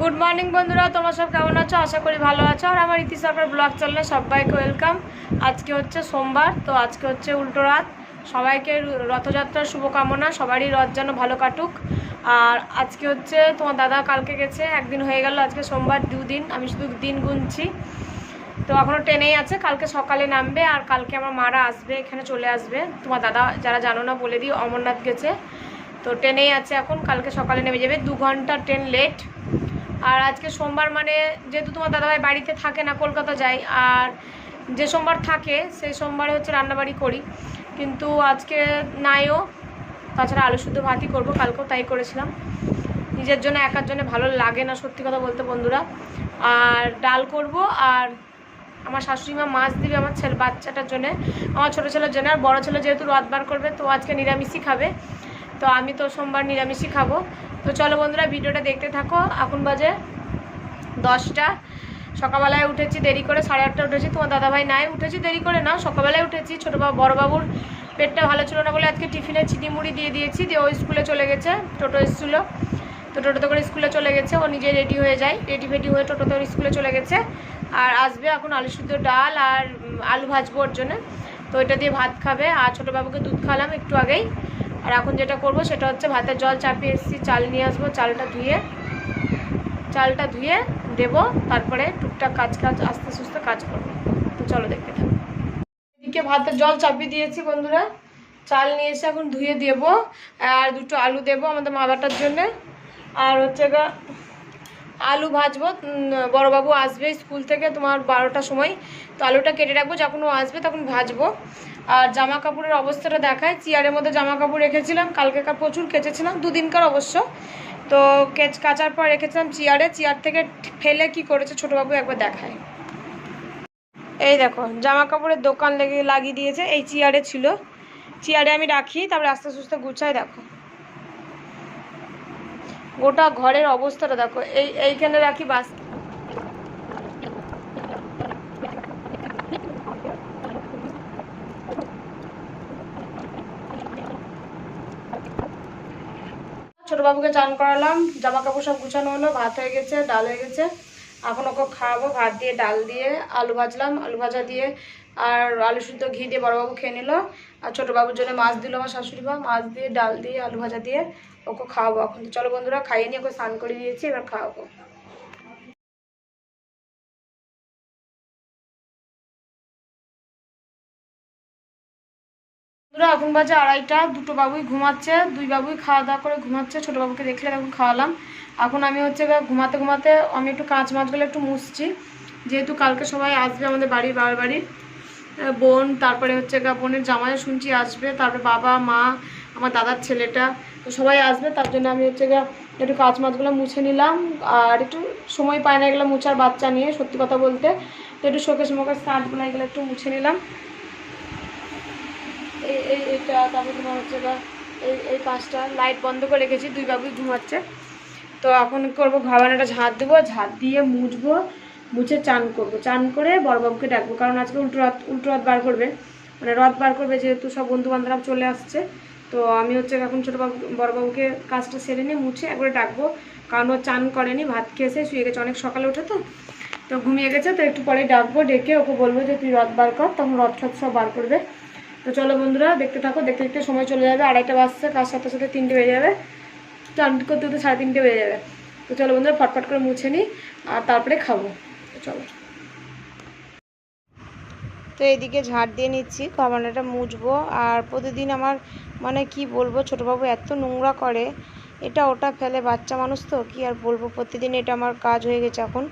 Good morning বন্ধুরা। তোমরা সব কেমন আছো? আশা করি ভালো আছো। আর আমার ইতি সরকার ব্লগ চ্যানেলে সবাইকে ওয়েলকাম আজকে হচ্ছে সোমবার, তো আজকে হচ্ছে উল্টো রাত। সবাইকে রথযাত্রার শুভকামনা। সবারই রথ যেন ভালো কাটুক। আর আজকে হচ্ছে তোমার দাদা কালকে গেছে। একদিন হয়ে গেল আজকে সোমবার, দুদিন। আমি শুধু দিন গুনছি। তো এখনও ট্রেনেই আছে। কালকে সকালে নামবে। আর কালকে আমার মারা আসবে, এখানে চলে আসবে। তোমার দাদা যারা জানো না, বলে দিই, অমরনাথ গেছে। তো ট্রেনেই আছে এখন। কালকে সকালে নেমে যাবে। দু ঘণ্টা ট্রেন লেট আর আজকে সোমবার মানে যেহেতু তোমার দাদাভাই বাড়িতে থাকে না, কলকাতা যায় আর যে সোমবার থাকে সেই সোমবারে হচ্ছে রান্নাবাড়ি করি। কিন্তু আজকে নাইও, তাছাড়া আলু শুদ্ধ ভাতই করব, কালকেও তাই করেছিলাম। নিজের জন্য একার জন্য ভালো লাগে না সত্যি কথা বলতে বন্ধুরা। আর ডাল করব, আর আমার শাশুড়ি মা মাছ দিবে আমার ছেলে বাচ্চাটার জন্য, আমার ছোটো ছেলের জন্য, আর বড়ো ছেলে যেহেতু রাত বার করবে, তো আজকে নিরামিষই খাবে। তো আমি তো সোমবার নিরামিষই খাব। তো চলো বন্ধুরা, ভিডিওটা দেখতে থাকো। এখন বাজে দশটা। সকালবেলায় উঠেছি দেরি করে, সাড়ে আটটা উঠেছি। তোমার দাদাভাই নাই। উঠেছি দেরি করে না, সকালবেলায় উঠেছি। ছোটো বাবু, বড়ো বাবুর পেটটা ভালো ছিল না বলে আজকে টিফিনে চিনি মুড়ি দিয়ে দিয়েছি। দিয়ে ওই স্কুলে চলে গেছে, টোটো এসেছিল। তো টোটোতে করে স্কুলে চলে গেছে। ও নিজে রেডি হয়ে যায়, রেডি ফেডি হয়ে টোটোতে ওর স্কুলে চলে গেছে। আর আসবে এখন আলু শুদ্ধ ডাল আর আলু ভাজবো ওর জন্য। তো এটা দিয়ে ভাত খাবে। আর ছোটো বাবুকে দুধ খাওয়ালাম একটু আগেই। আর এখন যেটা করব সেটা হচ্ছে ভাতের জল চাপিয়ে এসেছি, চাল নিয়ে আসব, চালটা ধুয়ে চালটা ধুয়ে দেব, তারপরে টুকটাক কাজ কাজ আস্তে সুস্তে কাজ করব। তো চলো দেখতে থাকো। এদিকে ভাতের জল চাপিয়ে দিয়েছি বন্ধুরা, চাল নিয়ে এসে এখন ধুয়ে দেব, আর দুটো আলু দেব আমাদের মা বাটার জন্যে। আর হচ্ছে গা, আলু ভাজবো বড়বাবু আসবে স্কুল থেকে তোমার বারোটার সময়, তো আলুটা কেটে রাখব, যখন ও আসবে তখন ভাজবো। আর জামা কাপড়ের অবস্থাটা দেখায়। চেয়ারের মধ্যে জামা কাপড় রেখেছিলাম কালকেকার প্রচুর কেচেছিলাম, দুদিনকার অবশ্য। তো কেচ কাচার পর রেখেছিলাম চেয়ারে, চেয়ার থেকে ফেলে কি করেছে ছোটোবাবু একবার দেখায়। এই দেখো জামা কাপড়ের দোকান লেগে লাগিয়ে দিয়েছে, এই চেয়ারে ছিল। চেয়ারে আমি রাখি, তারপরে আস্তে সুস্তে গুছাই, দেখো। গোটা ঘরের অবস্থাটা দেখো, এই এইখানে রাখি বাস ছোট বাবুকে চান করালাম জামা কাপড় সব গুছানো হলো, ভাত হয়ে গেছে, ডাল হয়ে গেছে। এখন ওকে খাওয়াবো, ভাত দিয়ে, ডাল দিয়ে আলু ভাজলাম, আলু ভাজা দিয়ে আর আলু শুদ্ধ ঘি দিয়ে বড়বাবু খেয়ে নিল। আর ছোটো বাবুর জন্য মাছ দিল আমার শাশুড়ি মা, মাছ দিয়ে, ডাল দিয়ে, আলু ভাজা দিয়ে ওকে খাওয়াবো এখন। চলো বন্ধুরা, খাইয়ে নিয়ে ওকে স্নান করে দিয়েছি, এবার খাওয়াবো। বন্ধুরা এখন বাজে আড়াইটা, দুটো বাবুই ঘুমাচ্ছে, দুই বাবুই খাওয়া দাওয়া করে ঘুমাচ্ছে, ছোটো বাবুকে দেখলে তখন খাওয়ালাম। এখন আমি হচ্ছে ঘুমাতে ঘুমাতে আমি একটু কাঁচ মাছগুলো একটু মুছছি। যেহেতু কালকে সবাই আসবে আমাদের বাড়ির বাবার বাড়ি বোন, তারপরে হচ্ছে বোনের জামাই শুনছি আসবে, তারপরে বাবা, মা, আমার দাদার ছেলেটা, তো সবাই আসবে, তার জন্য আমি হচ্ছে গা একটু কাঁচ মাছগুলো মুছে নিলাম। আর একটু সময় পায় না এগুলো মুছার বাচ্চা নিয়ে, সত্যি কথা বলতে। তো একটু শোকেশ মোকেশ শার্টগুলো এগুলো একটু মুছে নিলাম। এই এই এটা তারপর তোমার হচ্ছে এই এই কাজটা লাইট বন্ধ করে রেখেছি, দুই বাবুই ঘুমাচ্ছে। তো এখন করব, ঘাবানাটা ঝাঁট দেবো, ঝাঁট দিয়ে মুছবো, মুছে চান করব। চান করে বড়বাবুকে ডাকবো, কারণ আজকে উল্টো রথ উল্টো রথ বার করবে। মানে রথ বার করবে যেহেতু সব বন্ধু বান্ধব চলে আসছে। তো আমি হচ্ছে এখন ছোটো বাবু বড়বাবুকে কাজটা সেরে নিয়ে মুছে একবারে ডাকবো, কারণ ও চান করেনি, ভাত খেয়েছে শুয়ে গেছে, অনেক সকালে উঠে তো। তো ঘুমিয়ে গেছে, তো একটু পরে ডাকবো, ডেকে ওকে বলব যে, তুই রথ বার কর, তখন রথ সব বার করবে। তো চলো বন্ধুরা, দেখতে থাকো, দেখতে দেখতে সময় চলে যাবে, আড়াইটা বাজছে, কাজ সাথে সাথে তিনটে বেজে যাবে। চান করতে করতে সাড়ে তিনটে বেজে যাবে। তো চলো বন্ধুরা, ফটফট করে মুছে নিই, আর তারপরে খাব। তো চলো। তো এদিকে ঝাড় দিয়ে নিচ্ছি, খাবারটা মুছবো। আর প্রতিদিন আমার মানে কি বলব, ছোটোবাবু এত নোংরা করে, এটা ওটা ফেলে, বাচ্চা মানুষ তো, কি আর বলব, প্রতিদিন এটা আমার কাজ হয়ে গেছে এখন।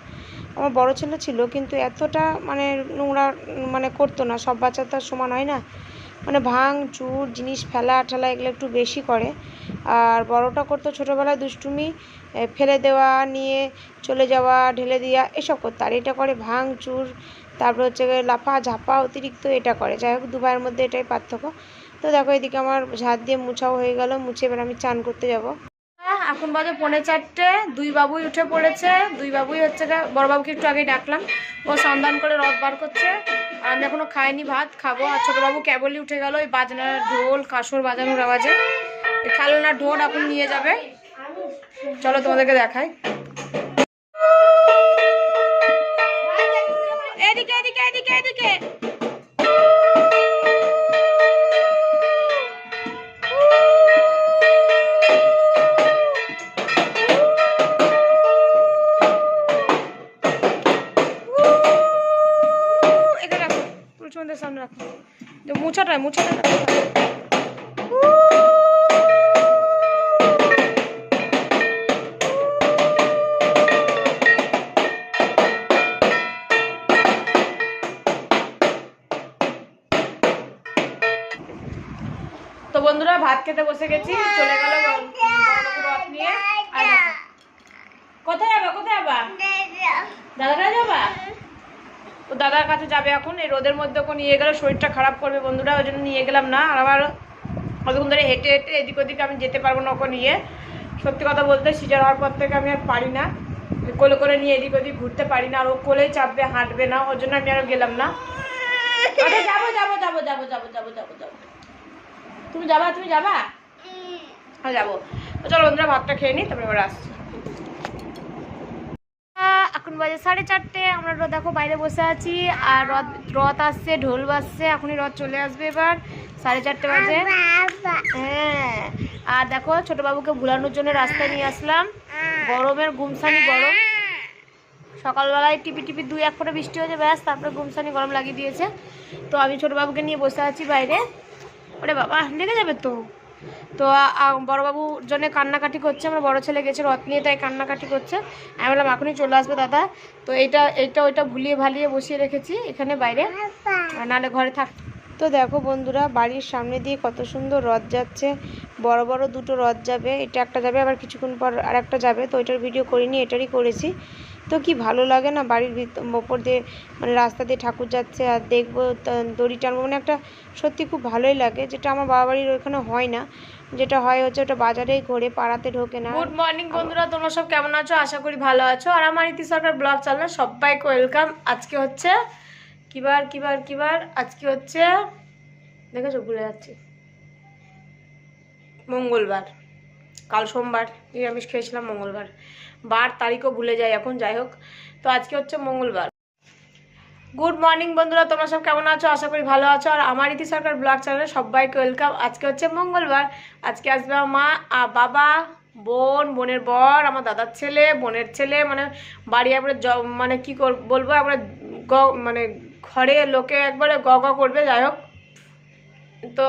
আমার বড় ছেলে ছিল, কিন্তু এতটা মানে নোংরা মানে করতো না, সব বাচ্চা তো সমান হয় না। মানে ভাঙ, চুর, জিনিস ফেলা, ঠেলা এগুলো একটু বেশি করে। আর বড়টা করতো ছোটোবেলায় দুষ্টুমি ফেলে দেওয়া, নিয়ে চলে যাওয়া, ঢেলে দেওয়া এসব করতো। আর এটা করে ভাঙ, চুর, তারপর হচ্ছে লাফা, ঝাপা অতিরিক্ত এটা করে। যাই হোক দু ভাইয়ের মধ্যে এটাই পার্থক্য। তো দেখো, এদিকে আমার ঝাঁট দিয়ে মুছাও হয়ে গেল, মুছে এবার আমি চান করতে যাব। এখন বাজে পৌনে চারটে, দুই বাবুই উঠে পড়েছে। দুই বাবুই হচ্ছে বড় বাবুকে একটু আগে ডাকলাম। ও সন্ধান করে রথ বার করছে। আমি এখনও খাইনি ভাত, খাব। আর ছোটবাবু কেবলই উঠে গেল ওই বাজনার ঢোল, কাসর বাজানোর আওয়াজে। খেলনার ঢোল এখন নিয়ে যাবে। চলো তোমাদেরকে দেখাই। এদিকে এদিকে এদিকে এদিকে। তুলসী মন্দিরের সামনে রাখো যে মুছাটা মুছাটা তো বন্ধুরা ভাত খেতে বসে গেছি চলে গেল নিয়ে। কোথায় যাবা কোথায় যাবা? কাছে যাবা? তো দাদার কাছে যাবে এখন এই রোদের মধ্যে ওকে নিয়ে গেলে শরীরটা খারাপ করবে বন্ধুরা ওই জন্য নিয়ে গেলাম না। আর আবার অতক্ষণ ধরে হেঁটে হেঁটে এদিক ওদিক আমি যেতে পারব না ওকে নিয়ে। সত্যি কথা বলতে সিজার হওয়ার পর থেকে আমি আর পারি না। কোলে করে নিয়ে এদিক ওদিক ঘুরতে পারি না আর ও কোলেই চাপবে হাঁটবে না ওর জন্য আমি আরও গেলাম না। আচ্ছা যাব যাব যাব যাব যাব যাব যাব যাব। তুমি যাবা তুমি যাবা? হ্যাঁ যাব। চলো বন্ধুরা ভাতটা খেয়ে নিই তারপরে এবার আসছি। এখন বাজে সাড়ে চারটে আমরা দেখো বাইরে বসে আছি আর রথ রথ আসছে ঢোল বাজছে এখনই রথ চলে আসবে এবার সাড়ে চারটে বাজে। হ্যাঁ আর দেখো ছোট বাবুকে ভুলানোর জন্য রাস্তায় নিয়ে আসলাম গরমের গুমসানি গরম। সকালবেলায় টিপি টিপি দুই এক ফোঁটা বৃষ্টি হয়েছে ব্যাস তারপরে গুমসানি গরম লাগিয়ে দিয়েছে। তো আমি ছোট বাবুকে নিয়ে বসে আছি বাইরে। ওরে বাবা লেগে যাবে তো? তো বড়বাবুর জন্য কান্নাকাটি করছে, আমার বড় ছেলে গেছে রথ নিয়ে, তাই কান্নাকাটি করছে। আমি বললাম, এখনই চলে আসবে দাদা। তো এইটা এইটা ওইটা ভুলিয়ে ভালিয়ে বসিয়ে রেখেছি এখানে বাইরে। নাহলে ঘরে থাক তো দেখো বন্ধুরা, বাড়ির সামনে দিয়ে কত সুন্দর রথ যাচ্ছে। বড় বড় দুটো রথ যাবে, এটা একটা যাবে, আবার কিছুক্ষণ পর আর একটা যাবে। তো ওইটার ভিডিও করিনি, এটারই করেছি। তো কি ভালো লাগে না বাড়ির ওপর দিয়ে মানে রাস্তা দিয়ে ঠাকুর যাচ্ছে আর দেখব দড়ি টানবো মানে একটা সত্যি খুব ভালোই লাগে। যেটা আমার বাবা বাড়ির ওইখানে হয় না। যেটা হয় হচ্ছে ওটা বাজারেই ঘোরে, পাড়াতে ঢোকে না। গুড মর্নিং বন্ধুরা, তোমরা সব কেমন আছো? আশা করি ভালো আছো। আর আমার ইতি সরকার ব্লগ চ্যানেল সবাইকে ওয়েলকাম আজকে হচ্ছে কিবার কিবার কিবার, আজকে হচ্ছে দেখেছ ভুলে যাচ্ছি। মঙ্গলবার, কাল সোমবার, নিরামিষ খেয়েছিলাম মঙ্গলবার। বার তারিখও ভুলে যাই এখন, যাই হোক। তো আজকে হচ্ছে মঙ্গলবার। গুড মর্নিং বন্ধুরা, তোমরা সব কেমন আছো? আশা করি ভালো আছো। আর আমার ইতি সরকার ব্লগ চ্যানেলে সবাইকে ওয়েলকাম। আজকে হচ্ছে মঙ্গলবার। আজকে আসবে আমার মা বাবা, বোন, বোনের বর, আমার দাদার ছেলে, বোনের ছেলে মানে বাড়ি জ- মানে কি বলব গ মানে ঘরে লোকে একবারে গ করবে, যাই হোক। তো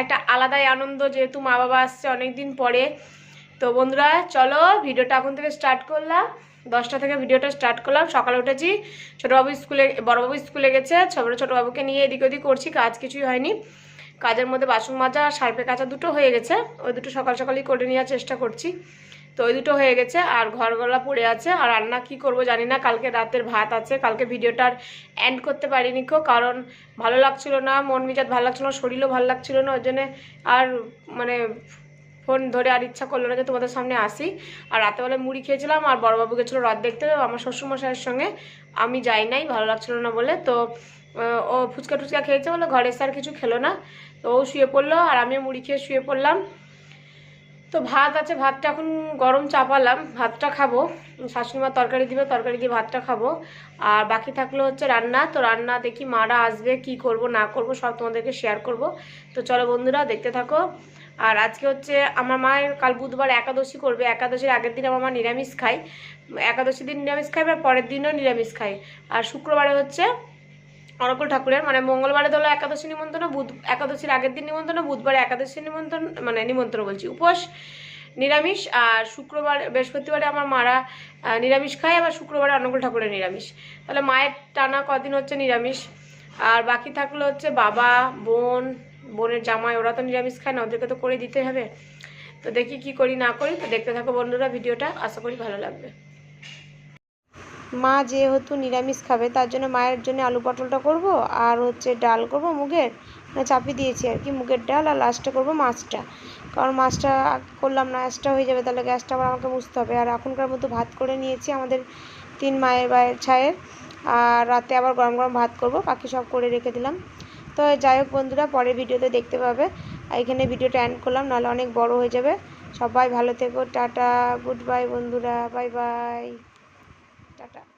একটা আলাদাই আনন্দ যেহেতু মা বাবা আসছে অনেক দিন পরে। তো বন্ধুরা, চলো ভিডিওটা এখন থেকে স্টার্ট করলাম। দশটা থেকে ভিডিওটা স্টার্ট করলাম। সকালে উঠেছি, ছোটোবাবু স্কুলে, বড়বাবু স্কুলে গেছে, ছোটো ছোটোবাবুকে নিয়ে এদিক ওদিক করছি, কাজ কিছুই হয়নি। কাজের মধ্যে বাসন মাজা আর সার্পে কাচা দুটো হয়ে গেছে। ওই দুটো সকাল সকালই করে নেওয়ার চেষ্টা করছি। তো ওই দুটো হয়ে গেছে আর ঘরগলা পড়ে আছে। আর রান্না কি করব জানি না, কালকে রাতের ভাত আছে। কালকে ভিডিওটার এন্ড করতে পারিনি কো কারণ ভালো লাগছিল না, মন মেজাজ ভালো লাগছিল না, শরীরও ভালো লাগছিল না, ওই জন্যে আর মানে ফোন ধরে আর ইচ্ছা করল না যে তোমাদের সামনে আসি। আর রাতেবেলা মুড়ি খেয়েছিলাম আর বড়বাবু গেছিল রাত দেখতে। আমার শ্বশুরমশাইয়ের সঙ্গে। আমি যাই নাই, ভালো লাগছিল না বলে। তো ও ফুচকা টুচকা খেয়েছে বলে ঘরে এসে আর কিছু খেলো না। তো ও শুয়ে পড়ল আর আমিও মুড়ি খেয়ে শুয়ে পড়লাম। তো ভাত আছে, ভাতটা এখন গরম চাপালাম, ভাতটা খাব। শাশুড়িমা তরকারি দিবে, তরকারি দিয়ে ভাতটা খাব। আর বাকি থাকল হচ্ছে রান্না। তো রান্না দেখি মারা আসবে, কি করব, না করব, সব তোমাদেরকে শেয়ার করব। তো চলো বন্ধুরা, দেখতে থাকো। আর আজকে হচ্ছে আমার মায়ের কাল বুধবার একাদশী করবে। একাদশীর আগের দিন আমার মা নিরামিষ খায়। একাদশী দিন নিরামিষ খায় বা পরের দিনও নিরামিষ খায়। আর শুক্রবারে হচ্ছে অরকল ঠাকুরের মানে মঙ্গলবারে ধরো একাদশী নিমন্ত্রণ, বুধ, একাদশীর আগের দিন নিমন্ত্রণ, বুধবারে একাদশী নিমন্ত্রণ মানে নিমন্ত্রণ বলছি, উপোস, নিরামিষ, আর শুক্রবার, বৃহস্পতিবারে আমার মারা নিরামিষ খায়, আবার শুক্রবারে অনুকূল ঠাকুরের নিরামিষ। তাহলে মায়ের টানা কদিন হচ্ছে নিরামিষ, আর বাকি থাকল হচ্ছে বাবা, বোন, বোনের জামাই, ওরা তো নিরামিষ খায় না, ওদেরকে তো করে দিতে হবে। তো দেখি কি করি, না করি, তো দেখতে থাকো বন্ধুরা ভিডিওটা, আশা করি ভালো লাগবে। মা যেহেতু নিরামিষ খাবে, তার জন্য মায়ের জন্য আলু পটলটা করব আর হচ্ছে ডাল করব মুগের। মানে চাপিয়ে দিয়েছি আর কি, মুগের ডাল আর লাস্টে করব মাছটা। কারণ মাছটা করলাম না গ্যাসটা হয়ে যাবে, তাহলে গ্যাসটা আবার আমাকে বুঝতে হবে। আর এখনকার মতো ভাত করে নিয়েছি আমাদের তিন মায়ের বায়ের ছায়ের। আর রাতে আবার গরম গরম ভাত করব, বাকি সব করে রেখে দিলাম। তো যাই হোক বন্ধুরা, পরের ভিডিওতে দেখতে পাবে। এখানে ভিডিওটা এন্ড করলাম, নাহলে অনেক বড় হয়ে যাবে। সবাই ভালো থেকো, টাটা গুড বাই বন্ধুরা বাই বাই carrera.